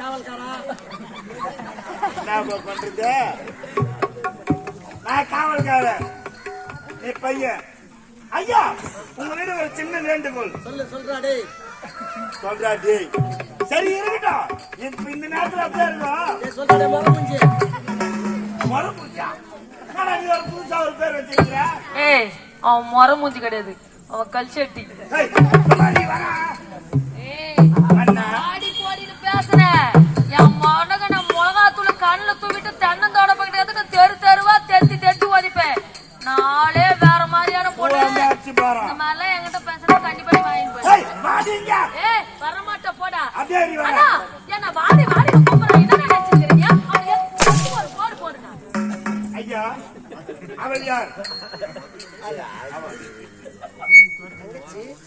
காவல்காரா? என்ன இப்ப பண்றது? நான் காவல்காரன். நீ பையன். ஐயா உங்களிடம் ஒரு சின்ன வேண்டுகோள். சொல்லு சொல்றா டேய். சொல்றா டேய். சரி இருக்கட்டும். இப்ப இந்த நேரத்துல அப்படியே இருக்கும் நீ ஒரு புதுசா ஒரு பேர் வச்சிருக்கிற? ஏய் அவன் மூஞ்சி கிடையாது. அவன் நீ வரா. ஏய் அண்ணா. ஆடி ஐயா அவள் யார்?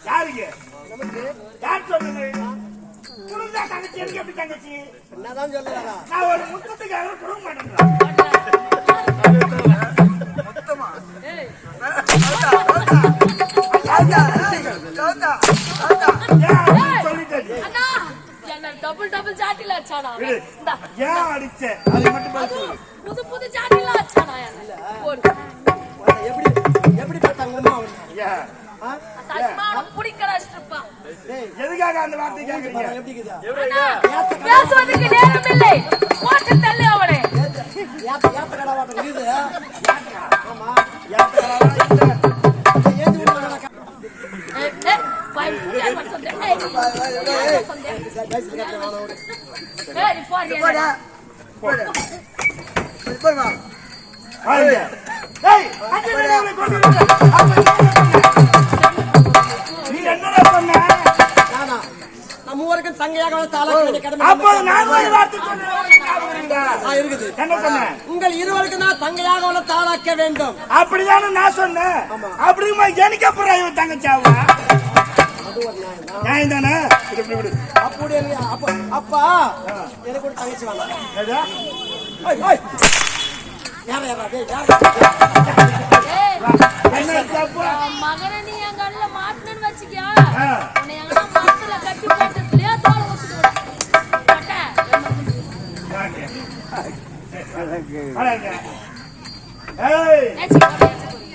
யாருங்க? யார் சொன்னது? குடும்பா தங்கச்சி எனக்கு எப்படி தங்கச்சி? என்னதான் சொல்லுறாரா நான் ஒரு முத்தத்துக்காக கொடுக்க மாட்டேங்கிறேன் மொத்தமா ஏய் சௌதா சௌதா சௌதா சௌதா ஏன் அப்படி சொல்லிட்டேன் அண்ணா என்ன டபுள் டபுள் ஜாட்டில அச்சானா ஏன் அடிச்ச? அதை மட்டும் எதுக்காக அந்த வார்த்தை எப்படி பேசுவதற்கு நேரம் இல்லை போட்டு தள்ளு அவனை ஏத்த கடை வாட்டம் ஆமா விடுவாங்க நீ என்னடா சொன்ன? நம்ம ஊருக்கு தங்கையாக அப்போ நான் ஒரு வார்த்தை சொன்னேன். இருக்குதா? என்ன சொன்னேன் உங்கள் இருவருக்கு நான் தங்கையாக உள்ள தாளாக்க வேண்டும். அப்படிதானே நான் சொன்னேன். அப்படிமா எனக்கு அப்புறம் இவன் நியாயம் தான். அப்படி அப்ப எனக்கு ஒரு தங்கச்சி? வாங்க.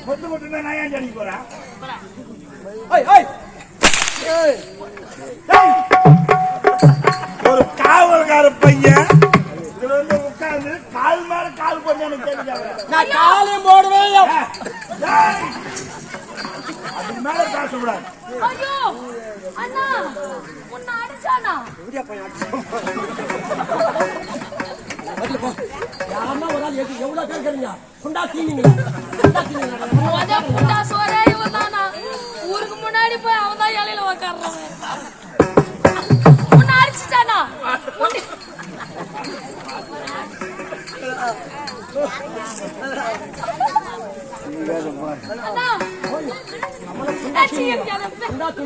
முத்து முட்டுன்னா நான் ஏன் அடிக்க போறேன்? போடா. ஓய், ஓய். ஏய், ஏய், ஒரு காவல்கார பையன் உட்கார்ந்து கால் மேல கால் போட்டு எனக்கு தெரிஞ்சாங்க நான் காலையும் போடுவேன் அதுக்கு மேல பேசக்கூடாது ஐயோ, அண்ணா, உன்னை அடிச்சானா? எப்படியா பையன். யாருன்னா ஒரு ஆள் எது- எவ்வளவு பேர் கேளுங்க குண்டா தீனிங்களா குண்டா தீனிங்களா முத புண்டா சோறே இவன்தானா? ஊருக்கு முன்னாடி போய் அவன் தான் இலையில உக்காடுறான்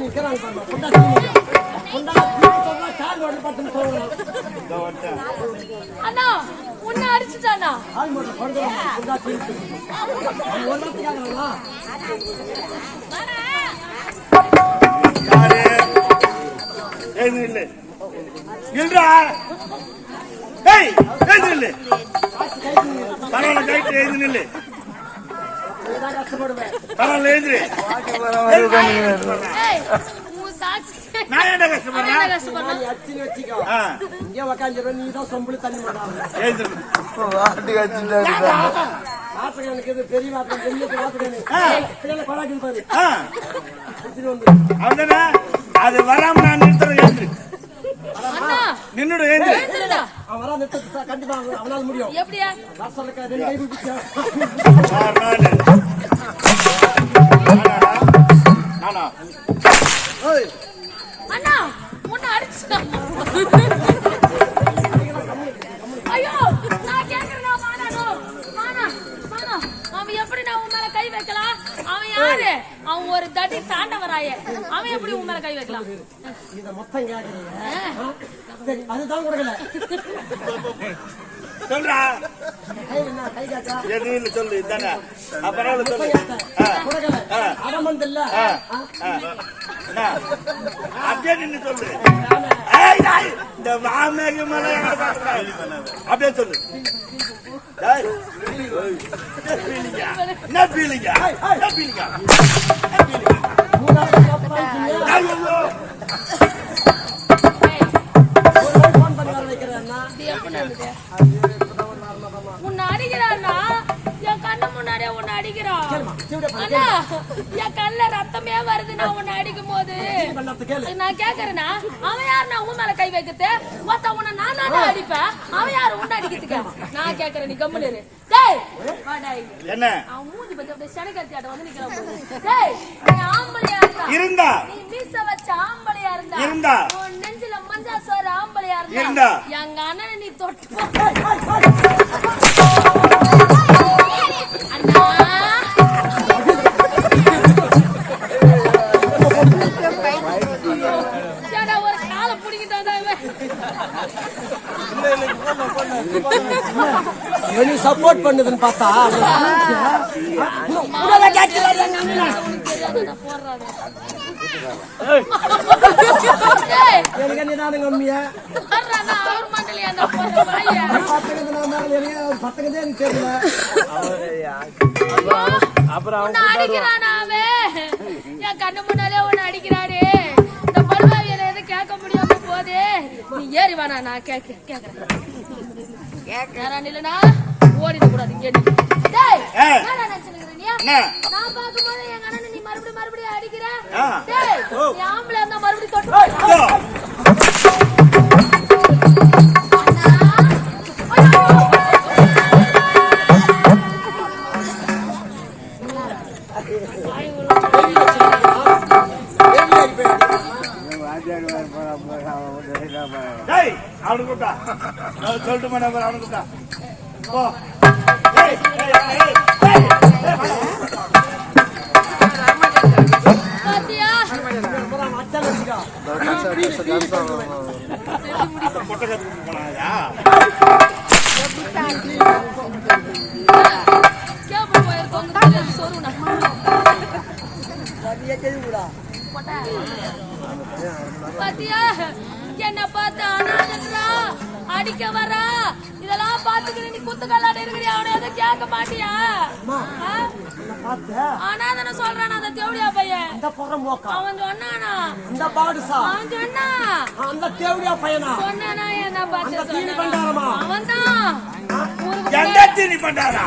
பே- குண்டா பாருங்க குண்டா ஓட்டு அண்ணா உன்னை அடிச்சுட்டானா ஆள் மட்டும் ஏய் எழுந்து பரவாயில்ல கைட்டு எழுந்து இல்லை பெரிய அது வராம நான் நிறுத்துறேன் நின்னுடு எழுந்துரு எழுந்துடா அவன் வரா நிறுத்த கண்டிப்பா அவனால முடியும். எப்படியா? அண்ணா உன்னை அடிச்சுட்டான் தடி தாண்டவராய அவன் எப்படி உன் மேல கை வைக்கலாம்? இத மொத்தம் கேக்குறீங்க. ஆ, சரி அதுதான் கொடுக்கல. சொல்றா. கை என்ன கை காட்டா எது இல்ல சொல்லு இதானே? அப்புறம் சொல்லு? ஆ, கொடுக்கல. ஆ. அடமந்து இல்ல. ஆ, ஆ. என்ன? அப்படியே நின்னு சொல்லு. ஏய், டேய், இந்த வாமேக மேல எங்களை பார்க்கக்கூடாது. அப்படியே சொல்லு. என்ன ஆ? என்ன feeling ஆ? என்ன feeling ஆ? முன்னாடியே உன்னை அடிக்கிறான் அண்ணா என் கண்ணுல ரத்தமே வருது நான் உன்னை அடிக்கும் போது நான் கேக்குறேன்னா அவன் யாரு நான் உன் மேல கை வைக்கிறது ஒருத்த உன்னை நான் தானே அடிப்பேன் அவன் யாரு உன்னை அடிக்கிறதுக்கு நான் கேக்குறேன் நீ கம்முனு. டேய். என்ன அவன் மூஞ்சி பத்தி அப்படியே சனிக்கத்தியாட்ட வந்து நிக்கிறான் பாரு. டேய் நீ ஆம்பளையா இருந்தா இருந்தா நீ மீச வச்ச ஆம்பளையா இருந்தா இருந்தா. உன் நெஞ்சில மஞ்சா சோறு ஆம்பளையா இருந்தா இருந்தா. எங்க அண்ணனை நீ தொட்டு வெளி சப்போர்ட் பண்ணுதுன்னு பார்த்தா. எனக்கு நிதானம் கம்மியா நான் அடிக்கிறானா அவன்? என் கண்ணு முன்னாலே உன்னை அடிக்கிறாரு இந்த என்ன எதுவும் கேட்க முடியாம போதே. நீ ஏறி வானா நான் கேட்க கேக்குறேன் இல்லனா ஓடிட கூடாது இங்க நில்லு. டேய் ஏய். என்னடா நினைச்சுக்கிற நீ என்ன? நான் பாக்கும்போது என் அண்ணனை நீ மறுபடியும் மறுபடியும் அடிக்கிற. நீ ஆம்பளை இருந்தா மறுபடியும் தொட்டு டேய், அவனை கூப்பிட்டா. நான் சொல்லிட்டு போன அப்புறம் அவனை கூப்பிட்டா. போ. டேய், டேய். பாத்தியா பாத்தியா? என்ன பார்த்து அனாதன்றா அடிக்க வரா? இதெல்லாம் பாத்துக்கிற நீ குத்துக்கல்லாட இருக்கிறியா? அவனை எதுவும் கேட்க மாட்டியா? அனாதன சொல்றான் அந்த தேவடியா பையன். அவன் சொன்னானா? அந்த பாடுசா? அவன் சொன்னா? அந்த தேவடியா பையனா? சொன்னானா என்ன பார்த்து தீனி பண்டாரமா? அவன் தான் எந்த தீனி பண்டாரா?